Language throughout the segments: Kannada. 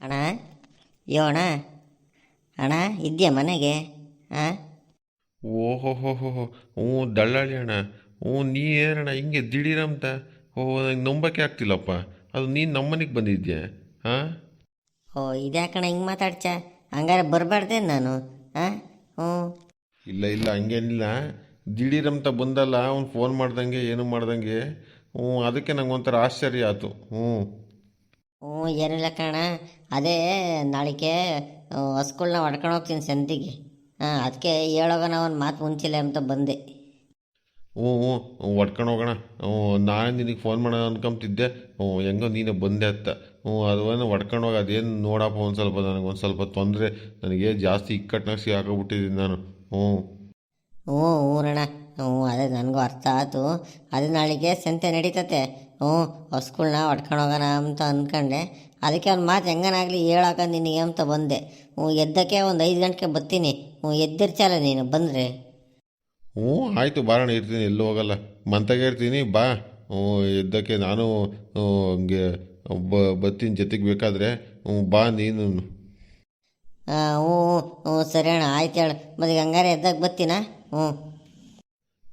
ಅಣ್ಣ? ಯೋ ಅಣ್ಣ? ಅಣ್ಣ ಇದೆಯಾ ಮನೆಗೆ? ಹಾಂ ಓಹೋ ಹೋ ಹೋ ಹೋ ಹ್ಞೂ ದಳ್ಳಾಳಿ ಅಣ್ಣ. ಹ್ಞೂ ನೀ ಏನಣ್ಣ ಹಿಂಗೆ ದಿಢೀರಂತ? ಓಹೋ ನಂಗೆ ನಂಬಕ್ಕೆ ಆಗ್ತಿಲ್ಲಪ್ಪ. ಅದು ನೀನು ನಮ್ಮನಿಗೆ ಬಂದಿದ್ಯಾ? ಹಾಂ ಓ ಇದ್ಯಾಕಣ ಹಿಂಗೆ ಮಾತಾಡ್ಚ? ಹಂಗಾರೆ ಬರಬಾರ್ದೆ ನಾನು ಹಾಂ ಹ್ಞೂ. ಇಲ್ಲ ಇಲ್ಲ ಹಂಗೇನಿಲ್ಲ. ದಿಢೀರಂತ ಬಂದಲ್ಲ ಅವ್ನು ಫೋನ್ ಮಾಡ್ದಂಗೆ ಏನು ಮಾಡ್ದಂಗೆ. ಹ್ಞೂ ಅದಕ್ಕೆ ನಂಗೆ ಒಂಥರ ಆಶ್ಚರ್ಯ ಆಯ್ತು. ಹ್ಞೂ. ಹ್ಞೂ ಏನಿಲ್ಲ ಕಣ ಅದೇ ನಾಳಿಕೆ ಹಸ್ಗಳ್ನ ಹೊಡ್ಕೊಂಡು ಹೋಗ್ತೀನಿ ಸಂತಿಗೆ. ಹಾಂ ಅದಕ್ಕೆ ಹೇಳೋಗೋಣ ಒಂದು ಮಾತು ಮುಂಚಿಲ್ಲ ಅಂತ ಬಂದೆ. ಹ್ಞೂ ಹ್ಞೂ ಹೊಡ್ಕೊಂಡು ಹೋಗೋಣ. ಹ್ಞೂ ನಾಳೆ ನಿನಗೆ ಫೋನ್ ಮಾಡೋಣ ಅನ್ಕೊಂತಿದ್ದೆ ಹ್ಞೂ ಹೆಂಗೋ ನೀನು ಬಂದೆ ಅತ್ತ ಹ್ಞೂ ಅದನ್ನು ಹೊಡ್ಕೊಂಡು ಹೋಗಿ ಅದೇನು ನೋಡಪ್ಪ ಒಂದು ಸ್ವಲ್ಪ ನನಗೆ ಒಂದು ಸ್ವಲ್ಪ ತೊಂದರೆ. ನನಗೆ ಜಾಸ್ತಿ ಇಕ್ಕಟ್ಟಿನಾಗ ಸಿಗಾಕೋಬಿಟ್ಟಿದ್ದೀನಿ ನಾನು. ಹ್ಞೂ. ಹ್ಞೂ ಹ್ಞೂರಣ್ಣ ಹ್ಞೂ ಅದೇ ನನಗೂ ಅರ್ಥ ಆಯ್ತು. ಅದೇ ನಾಳೆಗೆ ಸಂತೆ ನಡೀತತೆ. ಹ್ಞೂ ಹೊಸ್ಗಳನ್ನ ಹೊಡ್ಕೊಂಡು ಹೋಗೋಣ ಅಂತ ಅಂದ್ಕೊಂಡೆ. ಅದಕ್ಕೆ ಅವ್ನ ಮಾತು ಹೆಂಗನಾಗಲಿ ಹೇಳಾಕ ನಿನಗೆ ಅಂತ ಬಂದೆ. ಹ್ಞೂ ಎದ್ದಕ್ಕೆ ಒಂದು ಐದು ಗಂಟೆಗೆ ಬರ್ತೀನಿ. ಹ್ಞೂ ಎದ್ದಿರ್ಚಲ್ಲ ನೀನು ಬಂದರೆ. ಹ್ಞೂ ಆಯಿತು ಬಾರಣ ಇರ್ತೀನಿ ಎಲ್ಲೂ ಹೋಗಲ್ಲ. ಮಂತಾಗೆ ಇರ್ತೀನಿ ಬಾ. ಹ್ಞೂ ಎದ್ದಕ್ಕೆ ನಾನು ಹಂಗೆ ಬ ಬತ್ತೀನಿ ಜೊತೆಗೆ ಬೇಕಾದರೆ. ಹ್ಞೂ ಬಾ ನೀನು. ಹಾಂ ಹ್ಞೂ ಹ್ಞೂ ಸರಿ ಅಣ್ಣ ಆಯ್ತು ಹೇಳು. ಮತ್ತೆ ಹಂಗಾರೆ ಎದ್ದಕ್ಕೆ ಬರ್ತೀನಾ? ಹ್ಞೂ.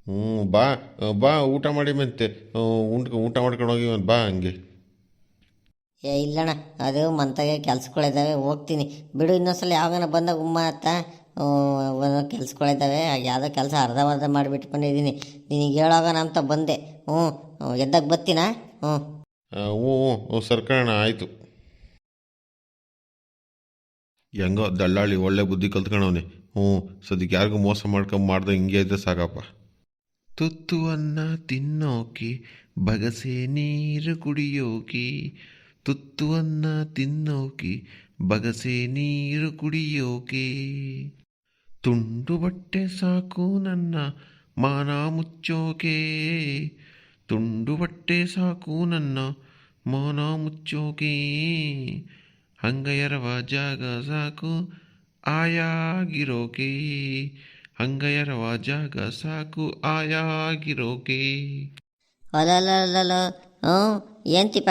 ಹ್ಞೂ ಬಾ ಬಾ ಊಟ ಮಾಡಿ ಮತ್ತೆ ಊಟ ಊಟ ಮಾಡ್ಕೊಂಡು ಹೋಗಿ ಬಾ ಹಂಗೆ. ಏ ಇಲ್ಲಣ್ಣ ಅದು ಮಂತಾಗೆ ಕೆಲ್ಸಗಳಿದ್ದಾವೆ ಹೋಗ್ತೀನಿ. ಬಿಡು ಇನ್ನೊಂದ್ಸಲ ಯಾವಾಗನ ಬಂದಾಗ ಉಮ್ಮ ಅತ್ತ. ಕೆಲ್ಸಗಳಿದ್ದಾವೆ ಯಾವುದೋ ಕೆಲಸ ಅರ್ಧವರ್ಧ ಅರ್ಧ ಮಾಡಿಬಿಟ್ಕೊಂಡಿದ್ದೀನಿ ನಿನಗೆ ಹೇಳೋಗೋಣ ಅಂತ ಬಂದೆ. ಹ್ಞೂ ಎದ್ದಾಗ ಬರ್ತೀನಾ? ಹ್ಞೂ ಹ್ಞೂ ಹ್ಞೂ ಹ್ಞೂ ಸರ್ಕಣ ಆಯಿತು. ಹೆಂಗೋ ದಳ್ಳಾಳಿ ಒಳ್ಳೆ ಬುದ್ಧಿ ಕಲ್ತ್ಕೊಂಡವನೆ ಹ್ಞೂ ಸದ್ಯಕ್ಕೆ ಯಾರಿಗೂ ಮೋಸ ಮಾಡ್ಕೊಂಡು ಮಾಡ್ದೆ ಹಿಂಗೆ ಇದ್ದರೆ ಸಾಕಪ್ಪ. ತುತ್ತು ಅನ್ನ ತಿನ್ನೋಕೆ, ಬಗಸೆ ನೀರು ಕುಡಿಯೋಕೆ. ತುತ್ತುವನ್ನ ತಿನ್ನೋಕೆ, ಬಗಸೆ ನೀರು ಕುಡಿಯೋಕೆ. ತುಂಡು ಬಟ್ಟೆ ಸಾಕು ನನ್ನ ಮಾನ ಮುಚ್ಚೋಕೆ. ತುಂಡು ಬಟ್ಟೆ ಸಾಕು ನನ್ನ ಮಾನ ಮುಚ್ಚೋಕೆ. ಹಂಗಯರವ ಜಾಗ ಸಾಕು ಆಯಾಗಿರೋಕೆ. ಹಂಗಯರವ ಜಾಗ ಸಾಕು ಆಯಾಗಿರೋಕೆ. ಅಲಲಲಲ ಹ್ಞೂ ಏನ್ತಿಪ್ಪ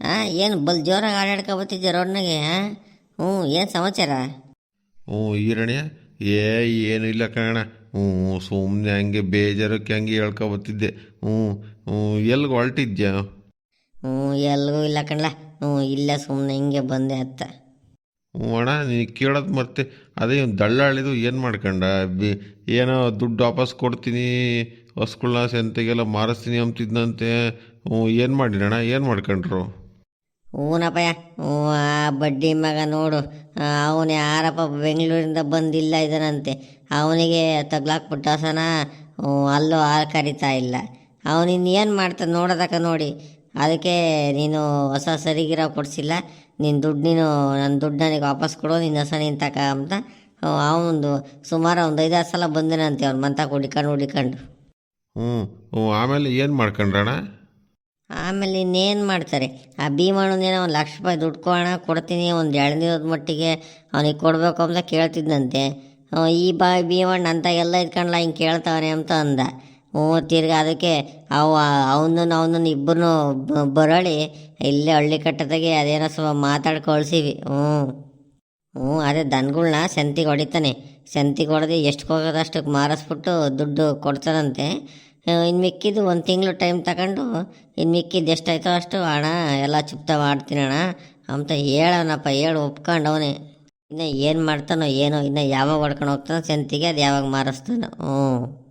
ಹಾಂ ಏನು ಬಲ್ ಜೋರಾಗಿ ಆಡಾಡ್ಕೊ ಬರ್ತಿದ್ದೆ ರೋಡ್ನಾಗೆ ಹಾಂ ಹ್ಞೂ ಏನು ಸಮಾಚಾರ? ಹ್ಞೂ ಈರಣ್ಯ ಏ ಏನು ಇಲ್ಲ ಕಣ ಹ್ಞೂ ಸುಮ್ಮನೆ ಹಂಗೆ ಬೇಜಾರಕ್ಕೆ ಹಂಗೆ ಹೇಳ್ಕೊ ಬರ್ತಿದ್ದೆ. ಹ್ಞೂ ಹ್ಞೂ ಎಲ್ಗೆ ಹೊರಟಿದ್ಯಾ? ಹ್ಞೂ ಎಲ್ಗೂ ಇಲ್ಲ ಕಣ್ಲ. ಹ್ಞೂ ಇಲ್ಲ ಸುಮ್ಮನೆ ಹಿಂಗೆ ಬಂದೆ ಅತ್ತ. ಅಣ್ಣ ನೀನು ಕೇಳೋದು ಮತ್ತೆ ಅದೇ ದಳ್ಳಾಳಿದು ಏನು ಮಾಡ್ಕೊಂಡ? ಬಿ, ಏನೋ ದುಡ್ಡು ವಾಪಸ್ ಕೊಡ್ತೀನಿ ಹೊಸ್ಗಳನ್ನ ಸಂತೆಗೆಲ್ಲ ಮಾರಿಸ್ತೀನಿ ಅಂತಿದ್ನಂತೆ. ಏನು ಮಾಡಿರಣ್ಣ ಏನು ಮಾಡ್ಕೊಂಡ್ರು? ಹ್ಞೂನಪ್ಪಯ್ಯ ಹ್ಞೂ, ಆ ಬಡ್ಡಿ ಮಗ ನೋಡು. ಅವನು ಯಾರಪ್ಪ ಬೆಂಗಳೂರಿಂದ ಬಂದಿಲ್ಲ ಇದನಂತೆ. ಅವನಿಗೆ ತಗ್ಲಾಕ್ಬಿಟ್ಟಾಸನ ಅಲ್ಲೂ ಹಾಲು ಕರಿತಾ ಇಲ್ಲ. ಅವನಿನ್ನು ಏನು ಮಾಡ್ತಾನೆ ನೋಡೋದಕ್ಕ ನೋಡಿ. ಅದಕ್ಕೆ ನೀನು ಹೊಸ ಸರಿಗಿರೋ ಕೊಡಿಸಿಲ್ಲ. ನಿನ್ನ ದುಡ್ಡು ನೀನು ನನ್ನ ದುಡ್ಡು ನನಗೆ ವಾಪಸ್ ಕೊಡು ನಿನ್ನ ಹೊಸ ನೀನು ತಕ ಅಂತ. ಅವನೊಂದು ಸುಮಾರು ಒಂದು ಐದಾರು ಸಲ ಬಂದಿನಂತೆ ಅವ್ನು ಮಂತ ಹುಡಿಕೊಂಡು ಹುಡಿಕೊಂಡು ಹ್ಞೂ ಹ್ಞೂ ಆಮೇಲೆ ಏನು ಮಾಡ್ಕೊಂಡ್ರಣ ಆಮೇಲೆ ಇನ್ನೇನು ಮಾಡ್ತಾರೆ? ಆ ಭೀಮಣ್ಣನೇನೋ ಒಂದು ಲಕ್ಷ ರೂಪಾಯಿ ದುಡ್ಡು ಕೊಡೋಣ ಕೊಡ್ತೀನಿ ಒಂದು ಎರಡು ದಿನದ ಮಟ್ಟಿಗೆ ಅವನಿಗೆ ಕೊಡಬೇಕು ಅಂತ ಕೇಳ್ತಿದ್ದಂತೆ ಈ ಬಾ ಭೀಮಣ್ಣ ಅಂತ ಎಲ್ಲ ಇದ್ಕೊಂಡ್ಲ ಹಿಂಗೆ ಕೇಳ್ತಾವನೆ ಅಂತ ಅಂದ. ಹ್ಞೂ ತಿರ್ಗಿ ಅದಕ್ಕೆ ಅವ, ಅವನನ್ನು ಅವನನ್ನು ಇಬ್ಬರನ್ನು ಬರಳಿ, ಇಲ್ಲೇ ಹಳ್ಳಿ ಕಟ್ಟದಾಗೆ ಅದೇನೋ ಸ್ವಲ್ಪ ಮಾತಾಡಿ ಕಳ್ಸೀವಿ. ಹ್ಞೂ ಹ್ಞೂ ಅದೇ ದನಗಳ್ನ ಸಂತಿಗೆ ಹೊಡಿತಾನೆ. ಸಂತಿಗೆ ಹೊಡೆದು ಎಷ್ಟು ಹೋಗೋದು ಅಷ್ಟಕ್ಕೆ ಮಾರಿಸ್ಬಿಟ್ಟು ದುಡ್ಡು ಕೊಡ್ತಾನಂತೆ. ಇನ್ನು ಮಿಕ್ಕಿದ್ದು ಒಂದು ತಿಂಗಳು ಟೈಮ್ ತಗೊಂಡು ಇನ್ನು ಮಿಕ್ಕಿದ್ದು ಎಷ್ಟಾಯ್ತೋ ಅಷ್ಟು ಅಣ್ಣ ಎಲ್ಲ ಚುಪ್ತ ಮಾಡ್ತೀನಿ ಅಣ್ಣ. ಅಂತ ಹೇಳೋಣಪ್ಪ ಹೇಳಿ ಒಪ್ಕೊಂಡು ಅವನೇ ಇನ್ನು ಏನು ಮಾಡ್ತಾನೋ ಏನೋ, ಇನ್ನು ಯಾವಾಗ ಹೊಡ್ಕೊಂಡು ಹೋಗ್ತಾನೋ ಸಂತಿಗೆ ಅದು ಯಾವಾಗ ಮಾರಿಸ್ತಾನೋ. ಹ್ಞೂ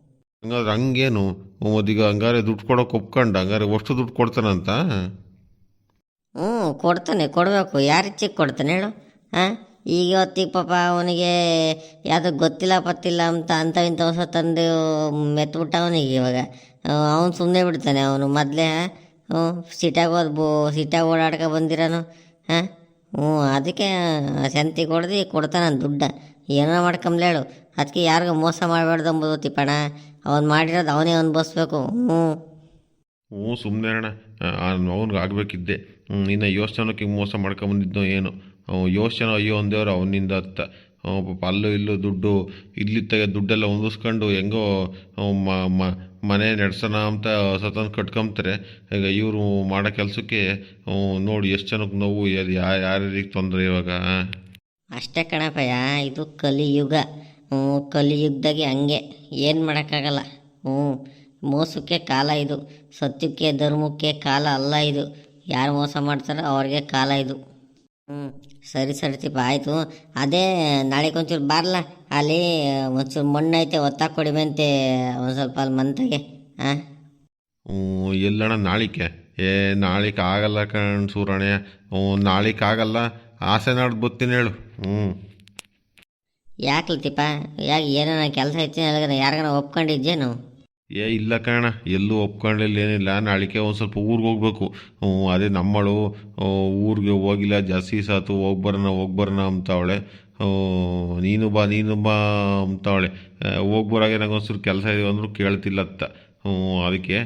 ಹಂಗಾದ್ರೆ ಹಂಗೇನು? ಮತ್ತೀಗ ಹಂಗಾರೆ ದುಡ್ಡು ಕೊಡೋಕೆ ಒಪ್ಕೊಂಡ? ಹಂಗಾರೆ ಅಷ್ಟು ದುಡ್ಡು ಕೊಡ್ತಾನಂತ? ಹ್ಞೂ, ಕೊಡ್ತಾನೆ, ಕೊಡಬೇಕು. ಯಾರು ಇಚ್ಛೆಗೆ ಕೊಡ್ತಾನೆ ಹೇಳು. ಹಾಂ? ಈಗ ಹೊತ್ತಿಗೆ ಪಾಪ ಅವನಿಗೆ ಯಾವುದೋ ಗೊತ್ತಿಲ್ಲ ಪತ್ತಿಲ್ಲ ಅಂತ ಅಂಥ ಇಂಥ ಹೊಸ ತಂದು ಮೆತ್ಬಿಟ್ಟ ಅವನಿಗೆ ಇವಾಗ. ಅವನು ಸುಮ್ಮನೆ ಬಿಡ್ತಾನೆ ಅವನು. ಮೊದಲೇ, ಹ್ಞೂ ಸಿಟಾಗಿ ಹೋದ್ ಬೋ ಸಿಟಾಗಿ ಓಡಾಡ್ಕೊ ಬಂದಿರೋನು. ಹಾಂ? ಹ್ಞೂ, ಅದಕ್ಕೆ ಸಂತಿ ಕೊಡ್ದಿ ಕೊಡ್ತಾನೆ ದುಡ್ಡ. ಏನೋ ಮಾಡ್ಕೊಂಬ್ಲೇಳು ಅದಕ್ಕೆ ಯಾರಿಗೂ ಮೋಸ ಮಾಡಬಾರ್ದು ಅಂಬೋದು ತಿಪ್ಪಣ ಅವ್ನು ಮಾಡಿರೋದು ಅವನೇ ಅನುಭವಿಸ್ಬೇಕು ಹ್ಞೂ. ಹ್ಞೂ ಸುಮ್ಮನೆ ಅಣ್ಣ ಅವ್ನಿಗೆ ಆಗಬೇಕಿದ್ದೆ. ಇನ್ನು ಯೋಚನಕ್ಕೆ ಮೋಸ ಮಾಡ್ಕೊಂಬಂದಿದ್ದೋ ಏನು. ಯೋಚನೆ ಅಯ್ಯೋ ಅಂದೇವ್ರು ಅವನಿಂದ ಅತ್ತ ಪಾಪ ಅಲ್ಲೂ ಇಲ್ಲೂ ದುಡ್ಡು ಇಲ್ಲಿ ತೆಗೆ ದುಡ್ಡೆಲ್ಲ ಹೊಂದಿಸ್ಕೊಂಡು ಹೆಂಗೋ ಮ- ಮನೆ ನಡೆಸೋಣ ಅಂತ ಸತನ್ ಕಟ್ಕೊಂತಾರೆ ಈಗ ಇವರು ಮಾಡೋ ಕೆಲಸಕ್ಕೆ ನೋಡಿ ಎಷ್ಟು ಜನಕ್ಕೆ ನೋವು ಯಾರು ಯಾರ್ಯಾರಿಗೆ ತೊಂದರೆ ಇವಾಗ ಅಷ್ಟೇ ಕಣಪ್ಪಯ್ಯ ಇದು ಕಲಿಯುಗ. ಹ್ಞೂ ಕಲಿಯುಗ್ದಾಗೆ ಹಂಗೆ. ಏನು ಮಾಡೋಕ್ಕಾಗಲ್ಲ. ಹ್ಞೂ, ಮೋಸಕ್ಕೆ ಕಾಲ ಇದು. ಸತ್ಯಕ್ಕೆ, ಧರ್ಮಕ್ಕೆ ಕಾಲ ಅಲ್ಲ ಇದು. ಯಾರು ಮೋಸ ಮಾಡ್ತಾರೋ ಅವ್ರಿಗೆ ಕಾಲ ಇದು. ಹ್ಞೂ, ಸರಿ ಸರಿ ತಿಪ್ಪ, ಆಯಿತು. ಅದೇ ನಾಳೆಗೆ ಒಂಚೂರು ಬಾರಲ್ಲ ಅಲ್ಲಿ ಒಂಚೂರು ಮಣ್ಣು ಐತೆ ಒತ್ತಾಕೊಡಿ ಅಂತೆ ಒಂದು ಸ್ವಲ್ಪ ಅಲ್ಲಿ ಮಂತಾಗೆ ಹಾಂ ಹ್ಞೂ, ಎಲ್ಲಣ್ಣ, ನಾಳಿಕೆ. ಏ, ನಾಳಿಕೆ ಆಗಲ್ಲ ಕಣ್ ಸೂರಣೆ ಹ್ಞೂ, ನಾಳಿಕೆ ಆಗಲ್ಲ. ಆಸೆ ನಾಡ್ದು ಬತ್ತೀನಿ ಹೇಳು. ಹ್ಞೂ. ಯಾಕೆ ತಿಪ್ಪ ಯಾಕೆ ಏನೋ ಕೆಲಸ ಐತಿ ಯಾರಿಗಾನ ಒಪ್ಕೊಂಡಿದ್ದೇನು ಏ ಇಲ್ಲ ಕಾಣ ಎಲ್ಲೂ ಒಪ್ಕೊಂಡಿಲ್ಲ ಏನಿಲ್ಲ. ನಾಳಿಕೆ ಒಂದು ಸ್ವಲ್ಪ ಊರಿಗೆ ಹೋಗ್ಬೇಕು. ಅದೇ ನಮ್ಮಳು ಊರಿಗೆ ಹೋಗಿಲ್ಲ. ಜಾಸ್ತಿ ಸಾತು ಹೋಗ್ಬರೋಣ ಹೋಗ್ಬರೋಣ ಅಂತ ಹ್ಞೂ, ನೀನು ಬಾ ನೀನು ಬಾ ಅಂತಾವಳೆ. ಹೋಗ್ಬರಾಗೆ ಒಂಚೂರು ಕೆಲಸ ಇದೆ ಅಂದರೂ ಕೇಳ್ತಿಲ್ಲತ್ತ. ಹ್ಞೂ ಅದಕ್ಕೆ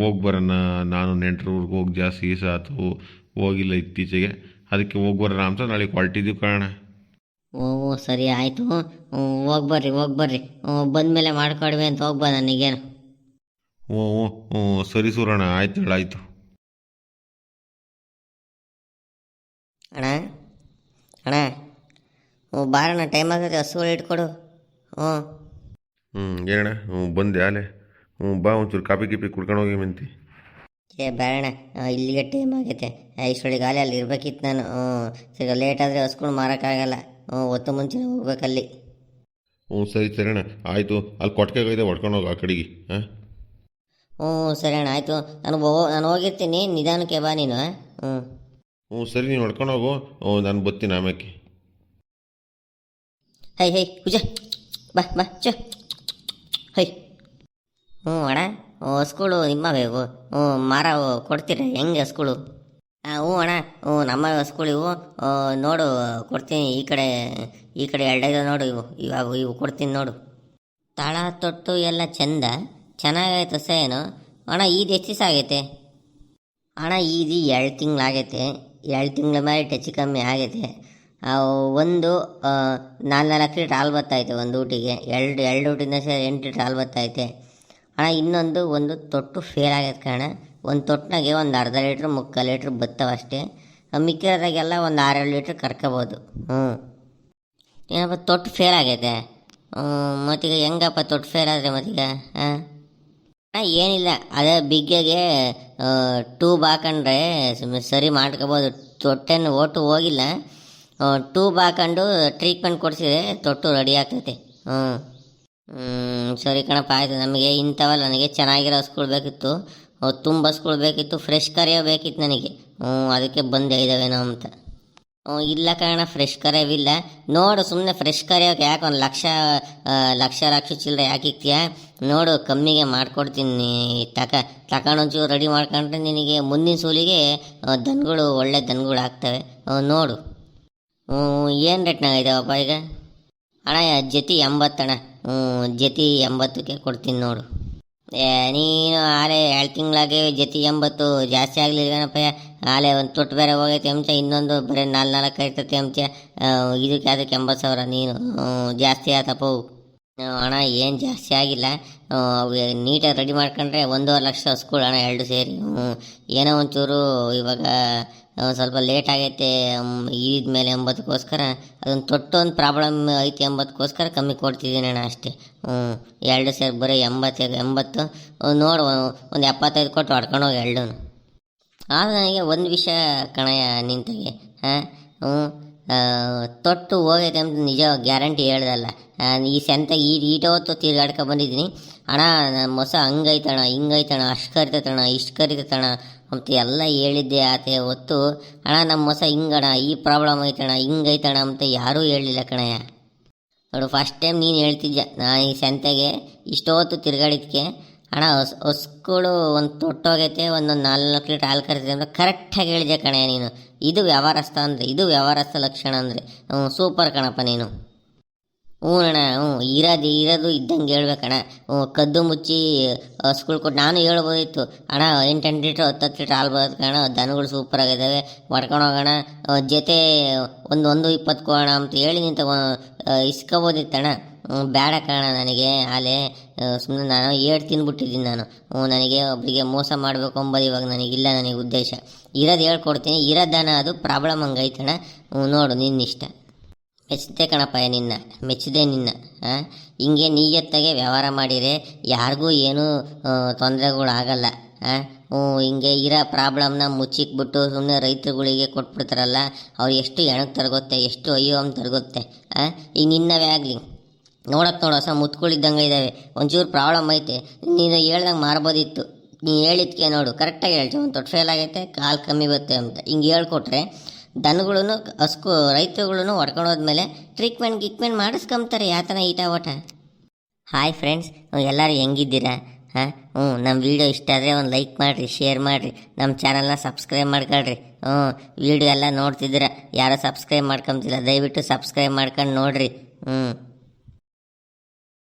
ಹೋಗ್ಬರೋಣ ನಾನು ನೆಂಟರು ಊರಿಗೆ ಹೋಗಿ ಜಾಸ್ತಿ ಸಾತು ಹೋಗಿಲ್ಲ ಇತ್ತೀಚೆಗೆ. ಅದಕ್ಕೆ ಹೋಗ್ಬರೋಣ ಅಂತ ನಾಳೆ ಹೊರಟಿದ್ದೀವಿ ಕಣ ಓ ಓ, ಸರಿ ಆಯಿತು. ಹೋಗ್ಬರ್ರಿ ಬರ್ರಿ ಹೋಗಿ ಬರ್ರಿ. ಬಂದಮೇಲೆ ಮಾಡ್ಕೊಡ್ವಿ ಅಂತ ಹೋಗ್ಬಾ ನನಗೇನು. ಓ ಹ್ಞೂ ಹ್ಞೂ ಸರಿ ಸೂರಣ್ಣ ಆಯ್ತು ಹೇಳ ಆಯಿತು. ಅಣ್ಣ ಅಣ್ಣ ಹ್ಞೂ ಬಾರಣ್ಣ ಟೈಮ್ ಆಗತ್ತೆ ಹಸುಗಳು ಇಟ್ಕೊಡು ಹ್ಞೂ ಹ್ಞೂ ಏನಣ್ಣ ಹ್ಞೂ ಬಂದೆ ಆಲೆ. ಹ್ಞೂ ಬಾ ಒಂಚೂರು ಕಾಪಿ ಗಿಪಿ ಕುಡ್ಕೊಂಡು ಹೋಗಿ ಮಂತಿ ಏ ಬೇಡಣ್ಣ ಇಲ್ಲಿಗೆ ಟೈಮ್ ಆಗೈತೆ ಇಷ್ಟೊಳಗೆ ಗಾಲಿ ಅಲ್ಲಿ ಇರ್ಬೇಕಿತ್ತು ನಾನು. ಹ್ಞೂ ಸರಿ ಲೇಟ್ ಆದರೆ ಹಸ್ಕೊಂಡು ಮಾರೋಕ್ಕಾಗಲ್ಲ. ಹ್ಞೂ ಮುಂಚೆ ಹೋಗ್ಬೇಕಲ್ಲಿ ಹ್ಞೂ ಸರಿ ಸರಿ ಅಣ್ಣ ಆಯಿತು ಅಲ್ಲಿ ಕೊಟ್ಟಿಗೆ ಹೊಡ್ಕೊಂಡು ಹೋಗು ಆ ಕಡೆಗೆ ಹಾಂ? ಹ್ಞೂ ಸರಿ ಅಣ್ಣ ಆಯಿತು. ನಾನು ಹೋ ನಾನು ಹೋಗಿರ್ತೀನಿ ನಿಧಾನಕ್ಕೆ ಬಾ ನೀನು ಹ್ಞೂ ಹ್ಞೂ ಸರಿ ನೀನು ಹೊಡ್ಕೊಂಡು ಹೋಗು. ಹ್ಞೂ ನಾನು ಬರ್ತೀನಿ ಆಮೇಲೆ ಹೈ ಹೈ ಕುಜ ಬಾ ಬಾ ಚ. ಹೈ. ಹ್ಞೂ ಅಣ್ಣ ಹಸ್ಗಳು ನಿಮ್ಮ ಬೇಕು ಹ್ಞೂ ಮಾರ ಕೊಡ್ತೀರಾ ಹೆಂಗೆ ಹಸ್ಗಳು ಹಾಂ ಹ್ಞೂ ಅಣ್ಣ. ಹ್ಞೂ, ನಮ್ಮ ಸ್ಕೂಲ್ ಇವು. ನೋಡು, ಕೊಡ್ತೀನಿ ಈ ಕಡೆ ಈ ಕಡೆ ಎರಡೈದು ನೋಡು ಇವು. ಇವಾಗ ಇವು ಕೊಡ್ತೀನಿ ನೋಡು. ತಾಳ, ತೊಟ್ಟು ಎಲ್ಲ ಚೆಂದ. ಚೆನ್ನಾಗೈತೆ ಏನು? ಅಣ್ಣ ಇದು ಎಷ್ಟು ದಿವಸ ಆಗೈತೆ? ಅಣ್ಣ ಇದು ಎರಡು ತಿಂಗಳಾಗೈತೆ ಎರಡು ತಿಂಗಳ ಮೇಲೆ ಟಚ್ ಕಮ್ಮಿ ಆಗೈತೆ. ಒಂದು ನಾಲ್ಕು ನಾಲ್ಕು ಲೀಟ್ರ್ ಹಾಲು ಬರ್ತೈತೆ ಒಂದು ಊಟಿಗೆ. ಎರಡು ಎರಡು ಊಟಿಂದ ಸೇರಿ ಎಂಟು ಲೀಟ್ರ್ ಹಾಲು ಬರ್ತೈತೆ ಅಣ್ಣ, ಇನ್ನೊಂದು, ಒಂದು ತೊಟ್ಟು ಫೇಲ್ ಆಗೈತೆ ಕಣ. ಒಂದು ತೊಟ್ಟಿನಾಗೆ ಒಂದು ಅರ್ಧ ಲೀಟ್ರ್, ಮುಕ್ಕಾಲು ಲೀಟ್ರ್ ಬತ್ತವಷ್ಟೇ ಮಿಕ್ಕಿರೋದಾಗೆಲ್ಲ ಒಂದು ಆರೇಳು ಲೀಟ್ರ್ ಕರ್ಕೋಬೋದು. ಹ್ಞೂ ಏನಪ್ಪ ತೊಟ್ಟು ಫೇಲ್ ಆಗೈತೆ ಮತ್ತೀಗ ಹೆಂಗಪ್ಪ ತೊಟ್ಟು ಫೇಲ್ ಆದರೆ ಮತ್ತೀಗ, ಹಾಂ? ಏನಿಲ್ಲ. ಅದೇ ಬಿಗ್ಗೆಗೆ ಟೂಬ್ ಹಾಕೊಂಡ್ರೆ ಸರಿ ಮಾಡ್ಕೋಬೋದು. ತೊಟ್ಟೇನು ಒಟ್ಟು ಹೋಗಿಲ್ಲ. ಟೂಬ್ ಹಾಕೊಂಡು ಟ್ರೀಟ್ಮೆಂಟ್ ಕೊಡಿಸಿದ್ರೆ ತೊಟ್ಟು ರೆಡಿ ಆಗ್ತೈತೆ. ಹ್ಞೂ ಸರಿ ಕಣಪ್ಪ, ಆಯಿತು. ನಮಗೆ ಇಂಥವಲ್ಲ ನನಗೆ ಚೆನ್ನಾಗಿರೋ ಸ್ಕೂಲ್ ಬೇಕಿತ್ತು. ತುಂಬ ಬಸ್ಗಳು ಬೇಕಿತ್ತು ಫ್ರೆಶ್ ಕರಿಯೋ ಬೇಕಿತ್ತು ನನಗೆ. ಹ್ಞೂ, ಅದಕ್ಕೆ ಬಂದೆ ಇದ್ದಾವೇನೋ ಅಂತ. ಹ್ಞೂ, ಇಲ್ಲ ಕಾರಣ ಫ್ರೆಶ್ ಕರೆಯೋವಿಲ್ಲ ನೋಡು ಸುಮ್ಮನೆ ಫ್ರೆಶ್ ಕರಿಯೋಕೆ ಯಾಕೆ ಒಂದು ಲಕ್ಷ ಲಕ್ಷ ಲಕ್ಷ ಚಿಲ್ಲರೆ ಯಾಕಿಕ್ತೀಯ ನೋಡು, ಕಮ್ಮಿಗೆ ಮಾಡಿಕೊಡ್ತೀನಿ, ತಕ ತಗೊಂಡು ಒಂಚೂರು ರೆಡಿ ಮಾಡ್ಕೊಂಡ್ರೆ ನಿನಗೆ ಮುಂದಿನ ಸೂಲಿಗೆ ದನಗಳು, ಒಳ್ಳೆ ದನಗಳು ಆಗ್ತವೆ. ನೋಡು. ಹ್ಞೂ, ಏನು ರೇಟ್ನಾಗ ಇದಾವಪ್ಪ ಈಗ? ಅಣ್ಣ ಜತಿ ಎಂಬತ್ತಣ್ಣ. ಹ್ಞೂ ಜತಿ ಎಂಬತ್ತಕ್ಕೆ ಕೊಡ್ತೀನಿ ನೋಡು. ಏ, ನೀನು ಆಲೆ ಎರಡು ತಿಂಗಳಾಗೆ ಜತಿ ಎಂಬತ್ತು ಜಾಸ್ತಿ ಆಗಲಿಲ್ಲನಪ್ಪ ಆಲೆ ಒಂದು ತೊಟ್ಟು ಬೇರೆ ಹೋಗೈತೆ ಅಂಶ ಇನ್ನೊಂದು ಬರೀ ನಾಲ್ಕು ನಾಲ್ಕು ಇರ್ತೈತೆ ಅಂಶ ಇದಕ್ಕೆ ಅದಕ್ಕೆ ಎಂಬತ್ತು ಸಾವಿರ ನೀನು. ಜಾಸ್ತಿ ಆತಪ್ಪ ಹಣ ಏನು ಜಾಸ್ತಿ ಆಗಿಲ್ಲ. ನೀಟಾಗಿ ರೆಡಿ ಮಾಡ್ಕೊಂಡ್ರೆ ಒಂದೂವರೆ ಲಕ್ಷ ಸ್ಕೂಲ್ ಹಣ ಎರಡು ಸೇರಿ. ಏನೋ ಒಂಚೂರು ಇವಾಗ ಸ್ವಲ್ಪ ಲೇಟ್ ಆಗೈತೆ ಈದ ಮೇಲೆ ಎಂಬತ್ತಕ್ಕೋಸ್ಕರ. ಅದೊಂದು ತೊಟ್ಟೊಂದು ಪ್ರಾಬ್ಲಮ್ ಐತಿ ಎಂಬತ್ತಕ್ಕೋಸ್ಕರ ಕಮ್ಮಿ ಕೊಡ್ತಿದ್ದೀನಿ ಅಣ್ಣ ಅಷ್ಟೇ. ಹ್ಞೂ ಎರಡು ಸೇರಿ ಬರೀ ಎಂಬತ್ತು ಎಂಬತ್ತು. ನೋಡು, ಒಂದು ಎಪ್ಪತ್ತೈದು ಕೊಟ್ಟು ಹೊಡ್ಕೊಂಡು ಹೋಗಿ ಎರಡು ಆದ್ರೆ ನನಗೆ ಒಂದು ವಿಷಯ ಕಣಯ್ಯ ನಿಂತಾಗೆ ಹಾಂ ಹ್ಞೂ ತೊಟ್ಟು ಹೋಗೈತೆ ಅಂತ ನಿಜ ಗ್ಯಾರಂಟಿ ಹೇಳ್ದಲ್ಲ. ಈ ಸೆಂತ ಈ ಈಟ ಹೊತ್ತು ತಿರ್ಗಾಡ್ಕೊ ಬಂದಿದ್ದೀನಿ. ಅಣ್ಣ ನನ್ನ ಮೊಸ ಹಂಗೈತಣ ಹಿಂಗೈತಣ ಅಷ್ಟು ಕರಿತೈತಣ ಇಷ್ಟು ಕರಿತೈತಣ ಅಂತ ಎಲ್ಲ ಹೇಳಿದ್ದೆ ಆತೆ ಹೊತ್ತು. ಅಣ್ಣ ನಮ್ಮ ಮೊಸ ಹಿಂಗಣ ಈ ಪ್ರಾಬ್ಲಮ್ ಐತಣ ಹಿಂಗೈತಣ ಅಂತ ಯಾರೂ ಹೇಳಿಲ್ಲ ಕಣಯ್ಯ ನೋಡು ಫಸ್ಟ್ ಟೈಮ್ ನೀನು ಹೇಳ್ತಿದ್ದೆ ನಾನು ಈ ಸೆಂತೆಗೆ ಇಷ್ಟೊತ್ತು ತಿರ್ಗಾಡಿದ್ಕೆ. ಅಣ್ಣ, ಹೊಸ ಹೊಸ್ಗಳು ಒಂದು ತೊಟ್ಟೋಗೈತೆ ಒಂದೊಂದು ನಾಲ್ಕು ಲೀಟ್ರ್ ಹಾಲು ಕರಿತೈತೆ ಅಂತ ಕರೆಕ್ಟಾಗಿ ಹೇಳಿದೆ ಕಣಯ್ಯ ನೀನು. ಇದು ವ್ಯವಹಾರಸ್ಥ ಅಂದರೆ, ಇದು ವ್ಯವಹಾರಸ್ಥ ಲಕ್ಷಣ ಅಂದರೆ, ಹ್ಞೂ, ಸೂಪರ್ ಕಣಪ್ಪ ನೀನು. ಹ್ಞೂ ಅಣ್ಣ, ಹ್ಞೂ, ಇರೋದು ಇರೋದು ಇದ್ದಂಗೆ ಹೇಳ್ಬೇಕಣ್ಣ. ಹ್ಞೂ, ಕದ್ದು ಮುಚ್ಚಿ ಹಸ್ಗಳು ಕೊಟ್ಟು ನಾನು ಹೇಳ್ಬೋದಿತ್ತು. ಅಣ್ಣ, ಎಂಟೆಂಟು ಲೀಟ್ರ್, ಹತ್ತು ಹತ್ತು ಲೀಟ್ರ್ ಹಾಲು ಕಣ, ದನಗಳು ಸೂಪರ್ ಆಗಿದ್ದಾವೆ. ಹೊಡ್ಕೊಂಡು ಹೋಗೋಣ ಜೊತೆ ಒಂದು ಒಂದು ಇಪ್ಪತ್ತು ಕೊಡೋಣ ಅಂತ ಹೇಳಿ ನಿಂತ ಇಸ್ಕೋಬೋದಿತ್ತಣ್ಣ. ಬೇಡ ಕಾರಣ ನನಗೆ ಅಲ್ಲೇ ಸುಮ್ಮನೆ ನಾನು ಏಟ್ ತಿನ್ಬಿಟ್ಟಿದ್ದೀನಿ ನಾನು. ನನಗೆ ಒಬ್ಬರಿಗೆ ಮೋಸ ಮಾಡಬೇಕು ಅಂಬೋದು ಇವಾಗ ನನಗಿಲ್ಲ ನನಗೆ ಉದ್ದೇಶ. ಇರೋದು ಹೇಳ್ಕೊಡ್ತೀನಿ. ಇರೋದಾನ ಅದು ಪ್ರಾಬ್ಲಮ್ ಹಂಗೈತಣ ನೋಡು ನಿನ್ನಿಷ್ಟ. ಮೆಚ್ಚಿದೆ ಕಣಪ್ಪ ನಿನ್ನ ಮೆಚ್ಚಿದೆ ನಿನ್ನ ಹಾಂ ಹಿಂಗೆ ನೀಯತ್ತಾಗೆ ವ್ಯವಹಾರ ಮಾಡಿದರೆ ಯಾರಿಗೂ ಏನೂ ತೊಂದರೆಗಳು ಆಗಲ್ಲ ಆ? ಹ್ಞೂ ಹಿಂಗೆ ಇರೋ ಪ್ರಾಬ್ಲಮ್ನ ಮುಚ್ಚಿಕ್ಬಿಟ್ಟು ಸುಮ್ಮನೆ ರೈತರುಗಳಿಗೆ ಕೊಟ್ಬಿಡ್ತಾರಲ್ಲ, ಅವ್ರು ಎಷ್ಟು ಎಣಕ್ಕೆ ತರಗುತ್ತೆ, ಎಷ್ಟು ಅಯ್ಯೋ ಅಂತ ತರಗುತ್ತೆ ಈಗ ನಿನ್ನವೇ ಆಗಲಿ. ನೋಡಕ್ಕೆ ನೋಡು, ಹೊಸ ಮುತ್ಗಳಿದ್ದಂಗೆ ಇದ್ದಾವೆ ಒಂಚೂರು ಪ್ರಾಬ್ಲಮ್ ಐತೆ. ನೀನು ಹೇಳ್ದಂಗೆ ಮಾರ್ಬೋದಿತ್ತು. ನೀನು ಹೇಳಿದ್ಕೆ ನೋಡು. ಕರೆಕ್ಟಾಗಿ ಹೇಳ್ತೀವಿ ಒಂದು ದೊಡ್ಡ ಫೇಲ್ ಆಗೈತೆ, ಕಾಲು ಕಮ್ಮಿ ಬರುತ್ತೆ ಅಂತ. ಹಿಂಗೆ ಹೇಳ್ಕೊಟ್ರೆ ದನಗಳೂ ಹಸ್ಕು ರೈತಗಳೂ ಹೊಡ್ಕೊಂಡು ಹೋದ್ಮೇಲೆ ಟ್ರೀಟ್ಮೆಂಟ್ ಗಿಟ್ಮೆಂಟ್ ಮಾಡಿಸ್ಕೊಂತಾರೆ ಯಾತನ ಈಟ ಓಟ. ಹಾಯ್ ಫ್ರೆಂಡ್ಸ್ ಎಲ್ಲರೂ ಹೆಂಗಿದ್ದೀರಾ? ಹಾಂ? ಹ್ಞೂ ನಮ್ಮ ವೀಡಿಯೋ ಇಷ್ಟ ಆದರೆ ಒಂದು ಲೈಕ್ ಮಾಡಿರಿ ಶೇರ್ ಮಾಡಿರಿ. ನಮ್ಮ ಚಾನಲ್ನ ಸಬ್ಸ್ಕ್ರೈಬ್ ಮಾಡ್ಕೊಳ್ರಿ. ಹ್ಞೂ ವೀಡಿಯೋ ಎಲ್ಲ ನೋಡ್ತಿದ್ದೀರಾ? ಯಾರೋ ಸಬ್ಸ್ಕ್ರೈಬ್ ಮಾಡ್ಕೊಂತಿಲ್ಲ ದಯವಿಟ್ಟು ಸಬ್ಸ್ಕ್ರೈಬ್ ಮಾಡ್ಕೊಂಡು ನೋಡಿರಿ. ಹ್ಞೂ.